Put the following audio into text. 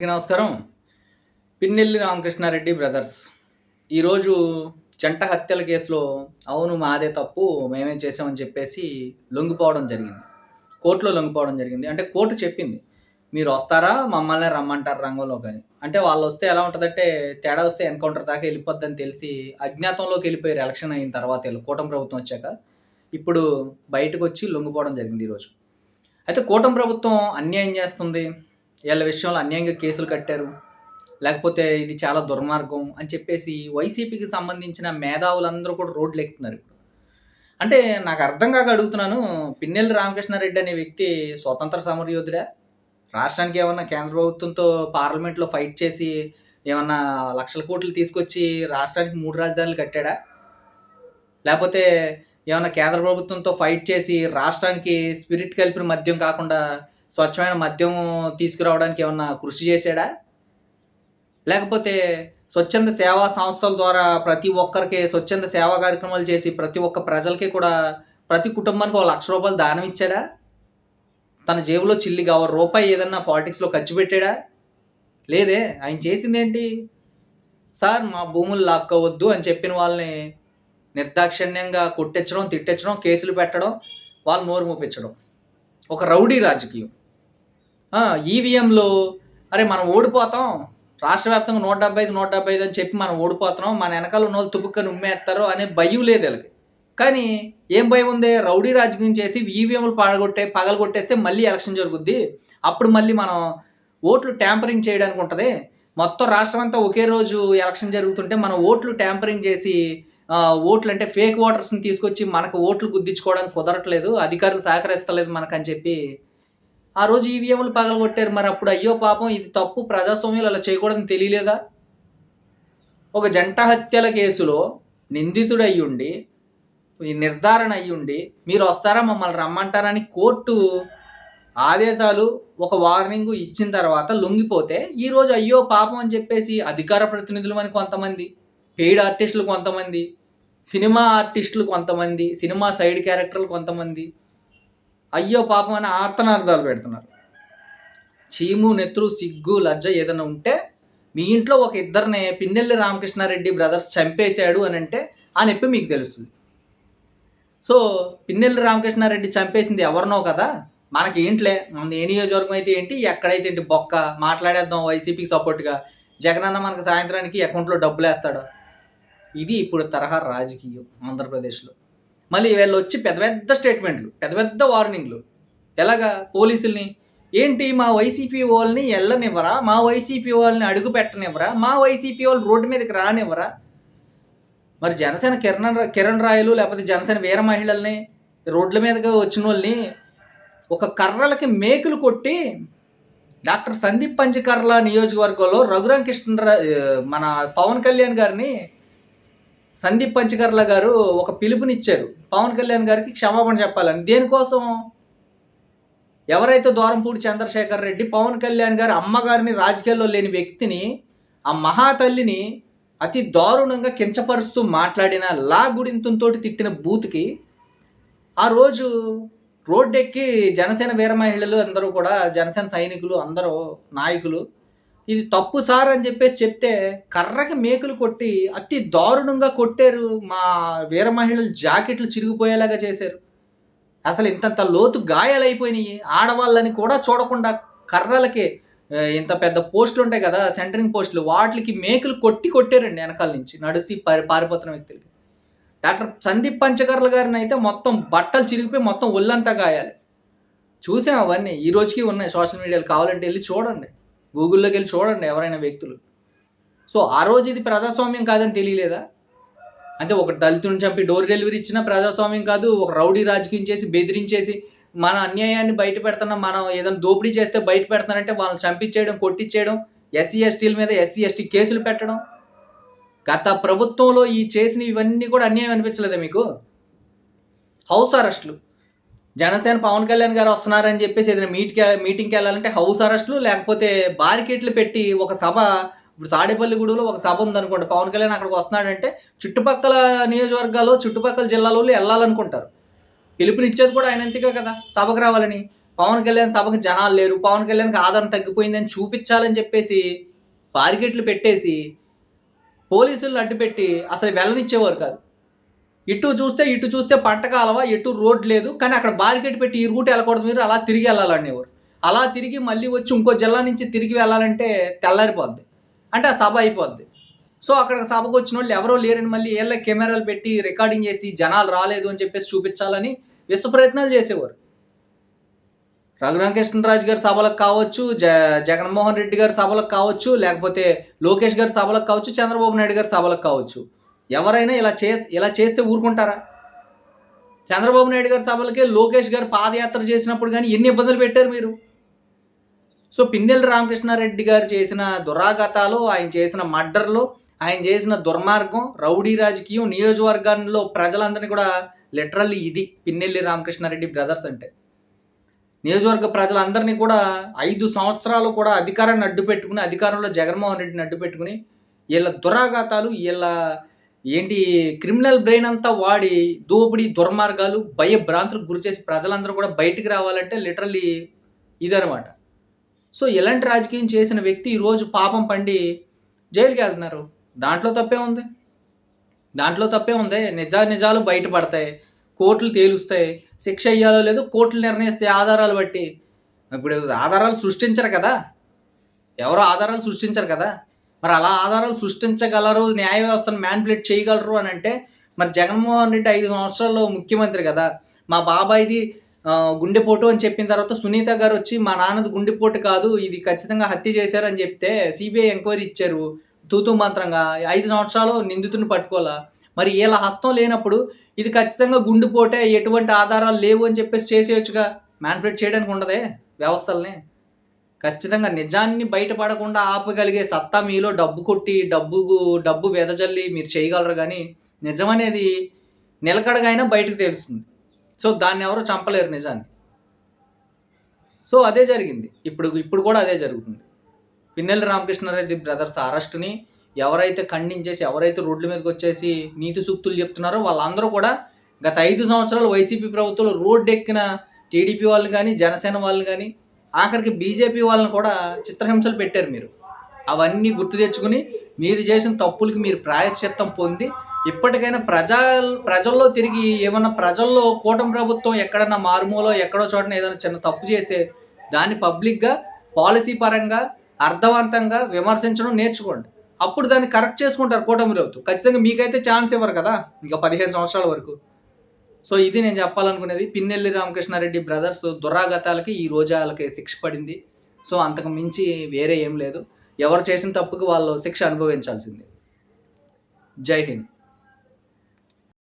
నమస్కారం. పిన్నెల్లి రామకృష్ణారెడ్డి బ్రదర్స్ ఈరోజు జంట హత్యల కేసులో అవును మాదే తప్పు మేమే చేసామని చెప్పేసి లొంగిపోవడం జరిగింది. కోర్టులో లొంగిపోవడం జరిగింది. అంటే కోర్టు చెప్పింది మీరు వస్తారా మమ్మల్ని రమ్మంటారు రంగంలో కానీ. అంటే వాళ్ళు వస్తే ఎలా ఉంటుందంటే తేడా వస్తే ఎన్కౌంటర్ దాకా వెళ్ళిపోద్దని తెలిసి అజ్ఞాతంలోకి వెళ్ళిపోయారు ఎలక్షన్ అయిన తర్వాత వీళ్ళు. కూటమి ప్రభుత్వం వచ్చాక ఇప్పుడు బయటకు వచ్చి లొంగిపోవడం జరిగింది ఈరోజు. అయితే కూటమి ప్రభుత్వం అన్యాయం చేస్తుంది వీళ్ళ విషయంలో అన్యాయంగా కేసులు కట్టారు. లేకపోతే ఇది చాలా దుర్మార్గం అని చెప్పేసి వైసీపీకి సంబంధించిన మేధావులందరూ కూడా రోడ్లు ఎక్కుతున్నారు అంటే నాకు అర్థం కాక అడుగుతున్నాను పిన్నెల్లి రామకృష్ణారెడ్డి అనే వ్యక్తి స్వతంత్ర సమరయోధుడా? రాష్ట్రానికి ఏమన్నా కేంద్ర ప్రభుత్వంతో పార్లమెంట్లో ఫైట్ చేసి ఏమన్నా లక్షల కోట్లు తీసుకొచ్చి రాష్ట్రానికి మూడు రాజధానులు కట్టాడా? లేకపోతే ఏమన్నా కేంద్ర ప్రభుత్వంతో ఫైట్ చేసి రాష్ట్రానికి స్పిరిట్ కలిపిన మద్యం కాకుండా స్వచ్ఛమైన మద్యం తీసుకురావడానికి ఏమన్నా కృషి చేశాడా? లేకపోతే స్వచ్ఛంద సేవా సంస్థల ద్వారా ప్రతి ఒక్కరికి స్వచ్ఛంద సేవా కార్యక్రమాలు చేసి ప్రతి ఒక్క ప్రజలకి కూడా ప్రతి కుటుంబానికి ఒక లక్ష రూపాయలు దానం ఇచ్చాడా? తన జేబులో చిల్లి గవ రూపాయి ఏదన్నా పాలిటిక్స్లో ఖర్చు పెట్టాడా? లేదే ఆయన చేసింది ఏంటి సార్ మా భూములు లాక్కోవద్దు అని చెప్పిన వాళ్ళని నిర్దాక్షిణ్యంగా కొట్టించడం తిట్టించడం కేసులు పెట్టడం వాళ్ళు నోరు మూపించడం. ఒక రౌడీ రాజకీయం. ఈవీఎంలో అరే మనం ఓడిపోతాం. రాష్ట్ర వ్యాప్తంగా నూట డెబ్బై ఐదు నూట డెబ్బై ఐదు అని చెప్పి మనం ఓడిపోతున్నాం. మన వెనకాల ఉన్న వాళ్ళు తుపుక్కని ఉమ్మేస్తారు అనే భయం లేదు వీళ్ళకి. కానీ ఏం భయం ఉంది? రౌడీ రాజకీయం చేసి ఈవీఎంలు పాడగొట్టే పగలగొట్టేస్తే మళ్ళీ ఎలక్షన్ జరుగుద్ది. అప్పుడు మళ్ళీ మనం ఓట్లు ట్యాంపరింగ్ చేయడానికి ఉంటుంది. మొత్తం రాష్ట్రం అంతా ఒకే రోజు ఎలక్షన్ జరుగుతుంటే మనం ఓట్లు ట్యాంపరింగ్ చేసి ఓట్లు అంటే ఫేక్ ఓటర్స్ని తీసుకొచ్చి మనకు ఓట్లు గుద్దించుకోవడానికి కుదరట్లేదు. అధికారులు సహకరిస్తలేదు మనకని చెప్పి ఆ రోజు ఈవీఎంలు పగలగొట్టారు. మరి అప్పుడు అయ్యో పాపం ఇది తప్పు ప్రజాస్వామ్యాలు అలా చేయకూడదని తెలియలేదా? ఒక జంట హత్యల కేసులో నిందితుడు అయ్యుండి ఈ నిర్ధారణ అయ్యుండి మీరు వస్తారా మమ్మల్ని రమ్మంటారని కోర్టు ఆదేశాలు ఒక వార్నింగ్ ఇచ్చిన తర్వాత లొంగిపోతే ఈరోజు అయ్యో పాపం అని చెప్పేసి అధికార ప్రతినిధులు అని కొంతమంది పెయిడ్ ఆర్టిస్టులు కొంతమంది సినిమా ఆర్టిస్టులు కొంతమంది సినిమా సైడ్ క్యారెక్టర్లు కొంతమంది అయ్యో పాపం అని ఆర్తనార్థాలు పెడుతున్నారు. చీము నెత్రు సిగ్గు లజ్జ ఏదైనా ఉంటే మీ ఇంట్లో ఒక ఇద్దరిని పిన్నెల్లి రామకృష్ణారెడ్డి బ్రదర్స్ చంపేశాడు అని అంటే ఆ నొప్పి మీకు తెలుస్తుంది. సో పిన్నెల్లి రామకృష్ణారెడ్డి చంపేసింది ఎవరినో కదా? మనకి ఏంట్లే? మన ఏ నియోజకవర్గం అయితే ఏంటి? ఎక్కడైతే ఏంటి? బొక్క మాట్లాడేద్దాం వైసీపీకి సపోర్ట్గా. జగనన్న మనకు సాయంత్రానికి అకౌంట్లో డబ్బులు వేస్తాడు ఇది ఇప్పుడు తరహా రాజకీయం ఆంధ్రప్రదేశ్లో. మళ్ళీ వీళ్ళు వచ్చి పెద్ద పెద్ద స్టేట్మెంట్లు పెద్ద పెద్ద వార్నింగ్లు. ఎలాగా? పోలీసుల్ని? ఏంటి మా వైసీపీ వాళ్ళని వెళ్ళనివ్వరా మా వైసీపీ వాళ్ళని అడుగు పెట్టనివ్వరా? మా వైసీపీ వాళ్ళు రోడ్డు మీదకి రానివ్వరా? మరి జనసేన కిరణ్ కిరణ్ రాయలు లేకపోతే జనసేన వీర మహిళల్ని రోడ్ల మీదకి వచ్చిన వాళ్ళని ఒక కర్రలకి మేకులు కొట్టి డాక్టర్ సందీప్ పంచకర్ల నియోజకవర్గంలో రఘురాం కృష్ణ మన పవన్ కళ్యాణ్ గారిని సందీప్ పంచకర్ల గారు ఒక పిలుపునిచ్చారు. పవన్ కళ్యాణ్ గారికి క్షమాపణ చెప్పాలని. దేనికోసం? ఎవరైతే దూరంపూడి చంద్రశేఖర్ రెడ్డి పవన్ కళ్యాణ్ గారి అమ్మగారిని రాజకీయాల్లో లేని వ్యక్తిని ఆ మహాతల్లిని అతి దారుణంగా కించపరుస్తూ మాట్లాడిన లా గుడింతంతోటి తిట్టిన బూత్కి ఆ రోజు రోడ్డెక్కి జనసేన వీర మహిళలు అందరూ కూడా జనసేన సైనికులు అందరూ నాయకులు ఇది తప్పు సార్ అని చెప్పేసి చెప్తే కర్రకి మేకులు కొట్టి అతి దారుణంగా కొట్టారు మా వీర మహిళలు జాకెట్లు చిరిగిపోయేలాగా చేశారు. అసలు ఇంతంత లోతు గాయాలైపోయినాయి. ఆడవాళ్ళని కూడా చూడకుండా కర్రలకి ఇంత పెద్ద పోస్టులు ఉంటాయి కదా సెంటరింగ్ పోస్టులు వాటికి మేకులు కొట్టి కొట్టారండి వెనకాల నుంచి నడిచి పారి పారిపోతున్న వ్యక్తులకి. డాక్టర్ సందీప్ పంచకర్ల గారిని అయితే మొత్తం బట్టలు చిరిగిపోయి మొత్తం ఒళ్ళంతా గాయాలి. చూసాం అవన్నీ. ఈ రోజుకి ఉన్నాయి సోషల్ మీడియాలో కావాలంటే వెళ్ళి చూడండి. గూగుల్లోకి వెళ్ళి చూడండి ఎవరైనా వ్యక్తులు. సో ఆ రోజు ఇది ప్రజాస్వామ్యం కాదని తెలియలేదా? అంటే ఒక దళితుని చంపి డోర్ డెలివరీ ఇచ్చినా ప్రజాస్వామ్యం కాదు ఒక రౌడీ రాజకీయం చేసి బెదిరించేసి మన అన్యాయాన్ని బయట పెడుతున్నాం మనం ఏదైనా దోపిడీ చేస్తే బయట పెడుతున్నారంటే వాళ్ళని చంపించేయడం కొట్టించేయడం ఎస్సీ ఎస్టీల మీద ఎస్సీ ఎస్టీ కేసులు పెట్టడం. గత ప్రభుత్వంలో ఈ చేసిన ఇవన్నీ కూడా అన్యాయం అనిపించలేదా మీకు? హౌస్ అరెస్టులు. జనసేన పవన్ కళ్యాణ్ గారు వస్తున్నారని చెప్పేసి ఏదైనా మీట్కి మీటింగ్కి వెళ్ళాలంటే హౌస్ అరెస్టులు లేకపోతే బారికేట్లు పెట్టి ఒక సభ ఇప్పుడు తాడేపల్లిగూడలో ఒక సభ ఉందనుకోండి పవన్ కళ్యాణ్ అక్కడికి వస్తున్నాడంటే చుట్టుపక్కల నియోజకవర్గాలు చుట్టుపక్కల జిల్లాలో వెళ్ళాలనుకుంటారు. పిలుపునిచ్చేది కూడా ఆయన అంతేగా కదా సభకు రావాలని. పవన్ కళ్యాణ్ సభకు జనాలు లేరు పవన్ కళ్యాణ్కి ఆదరణ తగ్గిపోయిందని చూపించాలని చెప్పేసి బారికెట్లు పెట్టేసి పోలీసులను అడ్డుపెట్టి అసలు వెళ్ళనిచ్చేవారు కాదు. ఇటు చూస్తే ఇటు చూస్తే పంట కాలవ? ఎటు రోడ్ లేదు. కానీ అక్కడ బారికేట్ పెట్టి ఈ రూట్ వెళ్ళకూడదు మీరు. అలా తిరిగి వెళ్ళాలనేవారు అలా తిరిగి మళ్ళీ వచ్చి ఇంకో జిల్లా నుంచి తిరిగి వెళ్ళాలంటే తెల్లారిపోద్ది. అంటే ఆ సభ అయిపోద్ది. సో అక్కడ సభకు వచ్చిన వాళ్ళు ఎవరో లేరని మళ్ళీ ఏళ్ళ కెమెరాలు పెట్టి రికార్డింగ్ చేసి జనాలు రాలేదు అని చెప్పేసి చూపించాలని విశ్వ ప్రయత్నాలు చేసేవారు. రఘురామకృష్ణరాజు గారి సభలకు కావచ్చు జ జగన్మోహన్ రెడ్డి గారి సభలకు కావచ్చు లేకపోతే లోకేష్ గారి సభలకు కావచ్చు చంద్రబాబు నాయుడు గారి సభలకు కావచ్చు. ఎవరైనా ఇలా చే ఇలా చేస్తే ఊరుకుంటారా? చంద్రబాబు నాయుడు గారి సభలకే లోకేష్ గారు పాదయాత్ర చేసినప్పుడు కానీ ఎన్ని ఇబ్బందులు పెట్టారు మీరు? సో పిన్నెల రామకృష్ణారెడ్డి గారు చేసిన దురాగతాలు ఆయన చేసిన మర్డర్లు ఆయన చేసిన దుర్మార్గం రౌడీ రాజకీయం నియోజకవర్గాల్లో ప్రజలందరినీ కూడా లిటరల్లీ ఇది పిన్నెల్లి రామకృష్ణారెడ్డి బ్రదర్స్ అంటే. నియోజకవర్గ ప్రజలందరినీ కూడా ఐదు సంవత్సరాలు కూడా అధికారాన్ని అడ్డు పెట్టుకుని అధికారంలో జగన్మోహన్ రెడ్డిని అడ్డు పెట్టుకుని వీళ్ళ దురాఘాతాలు వీళ్ళ ఏంటి క్రిమినల్ బ్రెయిన్ అంతా వాడి దోపిడీ దుర్మార్గాలు భయభ్రాంతులకు గురి చేసి ప్రజలందరూ కూడా బయటికి రావాలంటే లిటరల్లీ ఇదనమాట సో ఎలాంటి రాజకీయం చేసిన వ్యక్తి ఈరోజు పాపం పండి జైలుకి వెళ్తున్నారు? దాంట్లో తప్పే ఉంది. దాంట్లో తప్పే ఉంది. నిజా నిజాలు బయటపడతాయి. కోర్టులు తేలుస్తాయి. శిక్ష అయ్యాలో లేదో కోర్టులు నిర్ణయిస్తాయి ఆధారాలు బట్టి. ఇప్పుడు ఆధారాలు సృష్టించరు కదా. ఎవరో ఆధారాలు సృష్టించరు కదా. మరి అలా ఆధారాలు సృష్టించగలరు న్యాయ వ్యవస్థను మ్యాన్పులేట్ చేయగలరు అని అంటే మరి జగన్మోహన్ రెడ్డి ఐదు సంవత్సరాల్లో ముఖ్యమంత్రి కదా. మా బాబాయిది గుండెపోటు అని చెప్పిన తర్వాత సునీత గారు వచ్చి మా నాన్నది గుండెపోటు కాదు ఇది ఖచ్చితంగా హత్య చేశారని చెప్తే సిబిఐ ఎంక్వైరీ ఇచ్చారు తూతూ మంత్రంగా. ఐదు సంవత్సరాలు నిందితుడిని పట్టుకోవాలా? మరి వీళ్ళ హస్తం లేనప్పుడు ఇది ఖచ్చితంగా గుండెపోటే ఎటువంటి ఆధారాలు లేవు అని చెప్పేసి చేసేయచ్చుగా. మ్యాన్పులేట్ చేయడానికి ఉండదే వ్యవస్థల్ని. ఖచ్చితంగా నిజాన్ని బయటపడకుండా ఆపగలిగే సత్తా మీలో డబ్బు కొట్టి డబ్బు డబ్బు వెదజల్లి మీరు చేయగలరు కానీ నిజం అనేది నిలకడగా అయినా బయటకు తెలుస్తుంది. సో దాన్ని ఎవరు చంపలేరు నిజాన్ని. సో అదే జరిగింది. ఇప్పుడు ఇప్పుడు కూడా అదే జరుగుతుంది. పిన్నెల్లి రామకృష్ణారెడ్డి బ్రదర్స్ అరెస్ట్ని ఎవరైతే ఖండించేసి ఎవరైతే రోడ్ల మీదకి వచ్చేసి నీతి సూక్తులు చెప్తున్నారో వాళ్ళందరూ కూడా గత ఐదు సంవత్సరాలు వైసీపీ ప్రభుత్వంలో రోడ్డు ఎక్కిన టీడీపీ వాళ్ళు కానీ జనసేన వాళ్ళు కానీ ఆఖరికి బీజేపీ వాళ్ళని కూడా చిత్రహింసలు పెట్టారు మీరు. అవన్నీ గుర్తు తెచ్చుకుని మీరు చేసిన తప్పులకి మీరు ప్రాయశ్చిత్తం పొంది ఇప్పటికైనా ప్రజా ప్రజల్లో తిరిగి ఏమన్నా ప్రజల్లో కూటమి ప్రభుత్వం ఎక్కడన్నా మారుమూలో ఎక్కడో చోటన ఏదైనా చిన్న తప్పు చేస్తే దాన్ని పబ్లిక్గా పాలసీ పరంగా అర్థవంతంగా విమర్శించడం నేర్చుకోండి. అప్పుడు దాన్ని కరెక్ట్ చేసుకుంటారు కూటమి ప్రభుత్వం. ఖచ్చితంగా మీకైతే ఛాన్స్ ఇవ్వరు కదా ఇంకా పదిహేను సంవత్సరాల వరకు. సో ఇది నేను చెప్పాలనుకునేది పిన్నెల్లి రామకృష్ణారెడ్డి బ్రదర్స్ దురాగతాలకి ఈ రోజు వాళ్ళకి శిక్ష పడింది. సో అంతకు మించి వేరే ఏం లేదు. ఎవరు చేసిన తప్పుకు వాళ్ళు శిక్ష అనుభవించాల్సింది. జై హింద్.